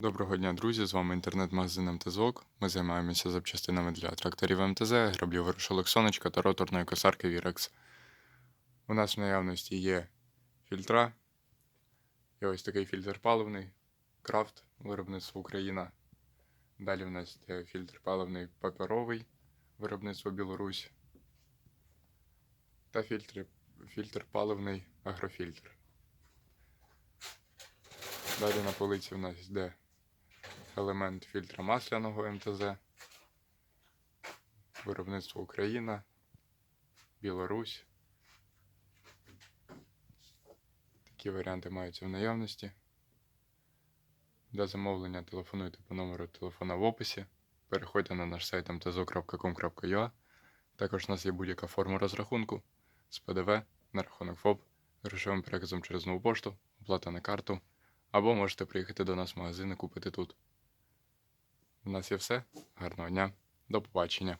Доброго дня, друзі! З вами інтернет-магазин МТЗОК. Ми займаємося запчастинами для тракторів МТЗ, граблів ворошилок сонечка та роторної косарки Вірекс. У нас в наявності є фільтра. Є ось такий фільтр паливний, крафт, виробництво Україна. Далі в нас є фільтр паливний паперовий, виробництво Білорусь. Та фільтр, фільтр паливний агрофільтр. Далі на полиці в нас йде елемент фільтра масляного МТЗ, виробництво Україна, Білорусь. Такі варіанти маються в наявності. Для замовлення телефонуйте по номеру телефона в описі. Переходьте на наш сайт mtzo.com.ua. Також у нас є будь-яка форма розрахунку з ПДВ на рахунок ФОП, грошовим переказом через нову пошту, оплата на карту. Або можете приїхати до нас в магазин і купити тут. У нас є все. Гарного дня. До побачення.